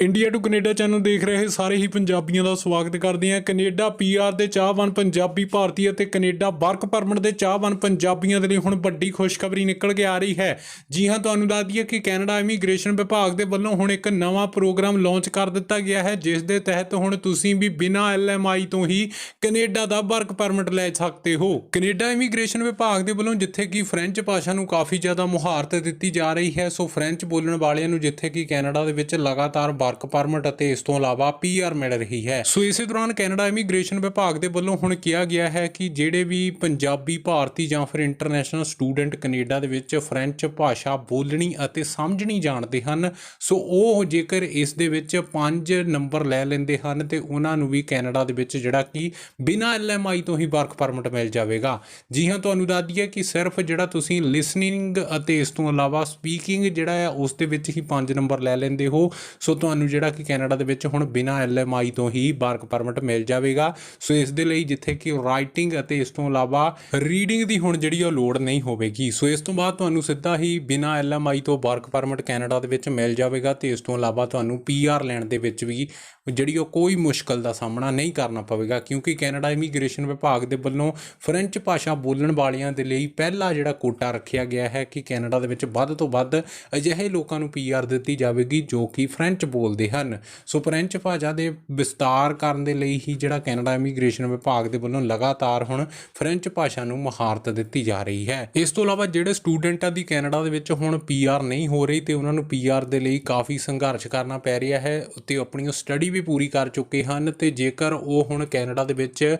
India to Canada channel ਦੇਖ ਰਹੇ ਸਾਰੇ ਹੀ ਪੰਜਾਬੀਆਂ ਦਾ ਸਵਾਗਤ ਕਰਦੇ ਹਾਂ। ਕੈਨੇਡਾ ਪੀਆਰ ਦੇ ਚਾਹਵਾਨ ਪੰਜਾਬੀ ਭਾਰਤੀ ਅਤੇ ਕੈਨੇਡਾ ਵਰਕ ਪਰਮਿਟ ਦੇ ਚਾਹਵਾਨ ਪੰਜਾਬੀਆਂ ਦੇ ਲਈ ਹੁਣ ਵੱਡੀ ਖੁਸ਼ਖਬਰੀ ਨਿਕਲ ਕੇ ਆ ਰਹੀ ਹੈ। ਜੀ ਹਾਂ, ਤੁਹਾਨੂੰ ਦੱਸ ਦਈਏ ਕਿ ਕੈਨੇਡਾ ਇਮੀਗ੍ਰੇਸ਼ਨ ਵਿਭਾਗ ਦੇ ਵੱਲੋਂ ਹੁਣ ਇੱਕ ਨਵਾਂ ਪ੍ਰੋਗਰਾਮ ਲਾਂਚ ਕਰ ਦਿੱਤਾ ਗਿਆ ਹੈ, ਜਿਸ ਦੇ ਤਹਿਤ ਹੁਣ ਤੁਸੀਂ ਵੀ ਬਿਨਾਂ ਐਲਐਮਆਈ ਤੋਂ ਹੀ ਕੈਨੇਡਾ ਦਾ ਵਰਕ ਪਰਮਿਟ ਲੈ ਸਕਦੇ ਹੋ। ਕੈਨੇਡਾ ਇਮੀਗ੍ਰੇਸ਼ਨ ਵਿਭਾਗ ਦੇ ਵੱਲੋਂ ਜਿੱਥੇ ਕਿ ਫ੍ਰੈਂਚ ਭਾਸ਼ਾ ਨੂੰ ਕਾਫੀ ਜ਼ਿਆਦਾ ਮੁਹਾਰਤ ਦਿੱਤੀ ਜਾ ਰਹੀ ਹੈ, ਸੋ ਫ੍ਰੈਂਚ ਬੋਲਣ ਵਾਲਿਆਂ ਨੂੰ ਜਿੱਥੇ ਕਿ ਕੈਨੇਡਾ ਦੇ ਵਿੱਚ ਲਗਾਤਾਰ ਵਰਕ ਪਰਮਿਟ ਅਤੇ ਇਸ ਤੋਂ ਇਲਾਵਾ ਪੀਆਰ ਮਿਲ ਰਹੀ ਹੈ। ਸੋ ਇਸੇ ਦੌਰਾਨ ਕੈਨੇਡਾ ਇਮੀਗ੍ਰੇਸ਼ਨ ਵਿਭਾਗ ਦੇ ਵੱਲੋਂ ਹੁਣ ਕਿਹਾ ਗਿਆ ਹੈ ਕਿ ਜਿਹੜੇ ਵੀ ਪੰਜਾਬੀ ਭਾਰਤੀ ਜਾਂ ਫਿਰ ਇੰਟਰਨੈਸ਼ਨਲ ਸਟੂਡੈਂਟ ਕੈਨੇਡਾ ਦੇ ਵਿੱਚ ਫ੍ਰੈਂਚ ਭਾਸ਼ਾ ਬੋਲਣੀ ਅਤੇ ਸਮਝਣੀ ਜਾਣਦੇ ਹਨ, ਸੋ ਉਹ ਜੇਕਰ ਇਸ ਦੇ ਵਿੱਚ 5 ਨੰਬਰ ਲੈ ਲੈਂਦੇ ਹਨ, ਤੇ ਉਹਨਾਂ ਨੂੰ ਵੀ ਕੈਨੇਡਾ ਦੇ ਵਿੱਚ ਜਿਹੜਾ ਕਿ ਬਿਨਾਂ ਐਲਐਮਆਈ ਤੋਂ ਹੀ ਵਰਕ ਪਰਮਿਟ ਮਿਲ ਜਾਵੇਗਾ। ਜੀ ਹਾਂ, ਤੁਹਾਨੂੰ ਦੱਸ ਦਈਏ ਕਿ ਸਿਰਫ ਜਿਹੜਾ ਤੁਸੀਂ ਲਿਸਨਿੰਗ ਅਤੇ ਇਸ ਤੋਂ ਇਲਾਵਾ ਸਪੀਕਿੰਗ ਜਿਹੜਾ ਹੈ, ਉਸ ਦੇ ਵਿੱਚ ਹੀ 5 ਨੰਬਰ ਲੈ ਲੈਂਦੇ ਹੋ। ਸੋ ਤੁਹਾਨੂੰ ਤੁਹਾਨੂੰ ਜਿਹੜਾ ਕਿ ਕੈਨੇਡਾ ਦੇ ਵਿੱਚ ਹੁਣ ਬਿਨਾਂ ਐਲਐਮਆਈ ਤੋਂ ਹੀ ਵਰਕ ਪਰਮਿਟ ਮਿਲ ਜਾਵੇਗਾ। ਸੋ ਇਸ ਦੇ ਲਈ ਜਿੱਥੇ ਕਿ ਰਾਈਟਿੰਗ ਅਤੇ ਇਸ ਤੋਂ ਇਲਾਵਾ ਰੀਡਿੰਗ ਦੀ ਹੁਣ ਜਿਹੜੀ ਉਹ ਲੋੜ ਨਹੀਂ ਹੋਵੇਗੀ। ਸੋ ਇਸ ਤੋਂ ਬਾਅਦ ਤੁਹਾਨੂੰ ਸਿੱਧਾ ਹੀ ਬਿਨਾਂ ਐਲਐਮਆਈ ਤੋਂ ਵਰਕ ਪਰਮਿਟ ਕੈਨੇਡਾ ਦੇ ਵਿੱਚ ਮਿਲ ਜਾਵੇਗਾ ਤੇ ਇਸ ਤੋਂ ਇਲਾਵਾ ਤੁਹਾਨੂੰ ਪੀਆਰ ਲੈਣ ਦੇ ਵਿੱਚ ਵੀ ਜਿਹੜੀ ਉਹ ਕੋਈ ਮੁਸ਼ਕਲ ਦਾ ਸਾਹਮਣਾ ਨਹੀਂ ਕਰਨਾ ਪਵੇਗਾ, ਕਿਉਂਕਿ ਕੈਨੇਡਾ ਇਮੀਗ੍ਰੇਸ਼ਨ ਵਿਭਾਗ ਦੇ ਵੱਲੋਂ ਫ੍ਰੈਂਚ ਭਾਸ਼ਾ ਬੋਲਣ ਵਾਲਿਆਂ ਦੇ ਲਈ ਪਹਿਲਾ ਜਿਹੜਾ ਕੋਟਾ ਰੱਖਿਆ ਗਿਆ ਹੈ ਕਿ ਕੈਨੇਡਾ ਦੇ ਵਿੱਚ ਵੱਧ ਤੋਂ ਵੱਧ ਅਜਿਹੇ ਲੋਕਾਂ ਨੂੰ ਪੀਆਰ ਦਿੱਤੀ ਜਾਵੇਗੀ ਜੋ ਕਿ ਫ੍ਰੈਂਚ ਬੋਲਦੇ ਹਨ। ਸੋ ਫ੍ਰੈਂਚ ਭਾਸ਼ਾ ਦੇ ਵਿਸਤਾਰ ਕਰਨ ਦੇ ਲਈ ਹੀ ਜਿਹੜਾ ਕੈਨੇਡਾ ਇਮੀਗ੍ਰੇਸ਼ਨ ਵਿਭਾਗ ਦੇ ਵੱਲੋਂ ਲਗਾਤਾਰ ਹੁਣ ਫ੍ਰੈਂਚ ਭਾਸ਼ਾ ਨੂੰ ਮਹਾਰਤ ਦਿੱਤੀ ਜਾ ਰਹੀ ਹੈ। ਇਸ ਤੋਂ ਇਲਾਵਾ ਜਿਹੜੇ ਸਟੂਡੈਂਟਾਂ ਦੀ ਕੈਨੇਡਾ ਦੇ ਵਿੱਚ ਹੁਣ ਪੀਆਰ ਨਹੀਂ ਹੋ ਰਹੀ ਤੇ ਉਹਨਾਂ ਨੂੰ ਪੀਆਰ ਦੇ ਲਈ ਕਾਫੀ ਸੰਘਰਸ਼ ਕਰਨਾ ਪੈ ਰਿਹਾ ਹੈ ਤੇ ਆਪਣੀ ਸਟੱਡੀ ਵੀ ਪੂਰੀ ਕਰ ਚੁੱਕੇ ਹਨ ਤੇ ਜੇਕਰ ਉਹ ਹੁਣ ਕੈਨੇਡਾ ਦੇ ਵਿੱਚ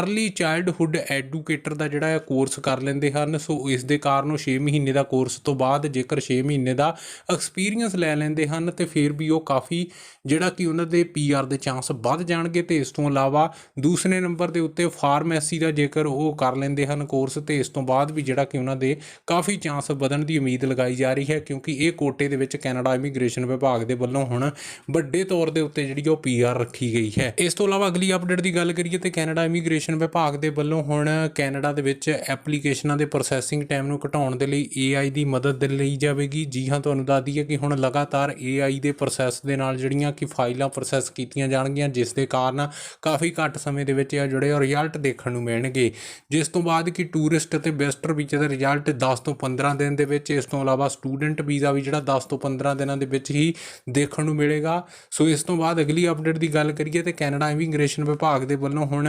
ਅਰਲੀ ਚਾਈਲਡਹੁੱਡ ਐਡੂਕੇਟਰ ਦਾ ਜਿਹੜਾ ਕੋਰਸ ਕਰ ਲੈਂਦੇ ਹਨ, ਸੋ ਇਸ ਦੇ ਕਾਰਨ ਉਹ 6 ਮਹੀਨੇ ਦਾ ਕੋਰਸ ਤੋਂ ਬਾਅਦ ਜੇਕਰ 6 ਮਹੀਨੇ ਦਾ ਐਕਸਪੀਰੀਅੰਸ ਲੈ ਲੈਂਦੇ ਹਨ ਤੇ ਫਿਰ ਵੀ ਉਹ ਕਾਫੀ ਜਿਹੜਾ ਕਿ ਉਹਨਾਂ ਦੇ ਪੀਆਰ ਦੇ ਚਾਂਸ ਵੱਧ ਜਾਣਗੇ ਤੇ ਇਸ ਤੋਂ ਇਲਾਵਾ ਦੂਸਰੇ ਨੰਬਰ ਦੇ ਉੱਤੇ ਫਾਰਮੇਸੀ ਦਾ ਜੇਕਰ ਉਹ ਕਰ ਲੈਂਦੇ ਹਨ ਕੋਰਸ ਤੇ ਇਸ ਤੋਂ ਬਾਅਦ ਵੀ ਜਿਹੜਾ ਕਿ ਉਹਨਾਂ ਦੇ ਕਾਫੀ ਚਾਂਸ ਵਧਣ ਦੀ ਉਮੀਦ ਲਗਾਈ ਜਾ ਰਹੀ ਹੈ ਕਿਉਂਕਿ ਇਹ ਕੋਟੇ ਦੇ ਵਿੱਚ ਕੈਨੇਡਾ ਇਮੀਗ੍ਰੇਸ਼ਨ ਵਿਭਾਗ ਦੇ ਵੱਲੋਂ ਹੁਣ ਵੱਡੇ ਤੌਰ ਦੇ ਉੱਤੇ ਜਿਹੜੀ ਉਹ ਪੀਆਰ ਰੱਖੀ ਗਈ ਹੈ। ਇਸ ਤੋਂ ਇਲਾਵਾ ਅਗਲੀ ਅਪਡੇਟ ਦੀ ਗੱਲ ਕਰੀਏ ਤੇ ਕੈਨੇਡਾ ਇਮੀਗ੍ਰੇਸ਼ਨ ਵਿਭਾਗ ਦੇ ਵੱਲੋਂ ਹੁਣ ਕੈਨੇਡਾ ਦੇ ਵਿੱਚ ਐਪਲੀਕੇਸ਼ਨਾਂ ਦੇ ਪ੍ਰੋਸੈਸਿੰਗ ਟਾਈਮ ਨੂੰ ਘਟਾਉਣ ਦੇ ਲਈ AI ਦੀ ਮਦਦ ਲਈ ਜਾਵੇਗੀ। ਜੀ ਹਾਂ, ਤੁਹਾਨੂੰ ਦੱਸ ਦਈਏ ਕਿ ਹੁਣ ਲਗਾਤਾਰ AI ਦੇ ਪ੍ਰੋਸੈਸ ਦੇ ਨਾਲ ਜਿਹੜੀਆਂ ਕਿ ਫਾਈਲਾਂ ਪ੍ਰੋਸੈਸ ਕੀਤੀਆਂ ਜਾਣਗੀਆਂ, ਜਿਸ ਦੇ ਕਾਰਨ ਕਾਫੀ ਘੱਟ ਸਮੇਂ ਦੇ ਵਿੱਚ ਇਹ ਜਿਹੜੇ ਰਿਜ਼ਲਟ ਦੇਖਣ ਨੂੰ ਮਿਲਣਗੇ। ਜਿਸ ਤੋਂ ਬਾਅਦ ਕਿ ਟੂਰਿਸਟ ਅਤੇ ਵਿਜ਼ਟਰ ਵੀਜ਼ੇ ਦਾ ਰਿਜ਼ਲਟ 10 ਤੋਂ 15 ਦਿਨ ਦੇ ਵਿੱਚ, ਇਸ ਤੋਂ ਇਲਾਵਾ ਸਟੂਡੈਂਟ ਵੀਜ਼ਾ ਵੀ ਜਿਹੜਾ 10 ਤੋਂ 15 ਦਿਨਾਂ ਦੇ ਵਿੱਚ ਹੀ ਦੇਖਣ ਨੂੰ ਮਿਲੇਗਾ। ਸੋ ਇਸ ਤੋਂ ਬਾਅਦ ਅਗਲੀ ਅਪਡੇਟ ਦੀ ਗੱਲ ਕਰੀਏ ਤੇ ਕੈਨੇਡਾ ਇਮੀਗ੍ਰੇਸ਼ਨ ਵਿਭਾਗ ਦੇ ਵੱਲੋਂ ਹੁਣ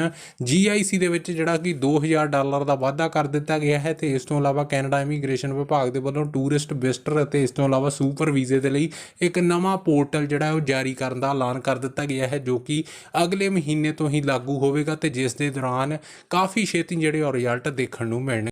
GIC ਦੇ ਵਿੱਚ ਜਿਹੜਾ ਕਿ 2000 ਡਾਲਰ ਦਾ ਵਾਧਾ ਕਰ ਦਿੱਤਾ ਗਿਆ ਹੈ ਤੇ ਇਸ ਤੋਂ ਇਲਾਵਾ ਕੈਨੇਡਾ ਇਮੀਗ੍ਰੇਸ਼ਨ ਵਿਭਾਗ ਦੇ ਵੱਲੋਂ ਟੂਰਿਸਟ ਵਿਜ਼ਟਰ ਅਤੇ ਇਸ ਤੋਂ ਇਲਾਵਾ ਸੁਪਰ ਵੀਜ਼ੇ ਦੇ ਲਈ ਇੱਕ ਨਵਾਂ ਪੋਰਟਲ ਜਿਹੜਾ ਉਹ ਜਾਰੀ ਕਰਨ ਦਾ ਐਲਾਨ ਕਰ ਦਿੱਤਾ ਗਿਆ ਹੈ, ਜੋ ਕਿ ਅਗਲੇ ਮਹੀਨੇ ਤੋਂ ਹੀ ਲਾਗੂ ਹੋਵੇਗਾ ਤੇ ਜਿਸ ਦੇ ਦੌਰਾਨ ਕਾਫੀ ਛੇਤੀ ਜਿਹੜੇ ਉਹ ਰਿਜ਼ਲਟ ਦੇਖਣ ਨੂੰ ਮਿਲਣ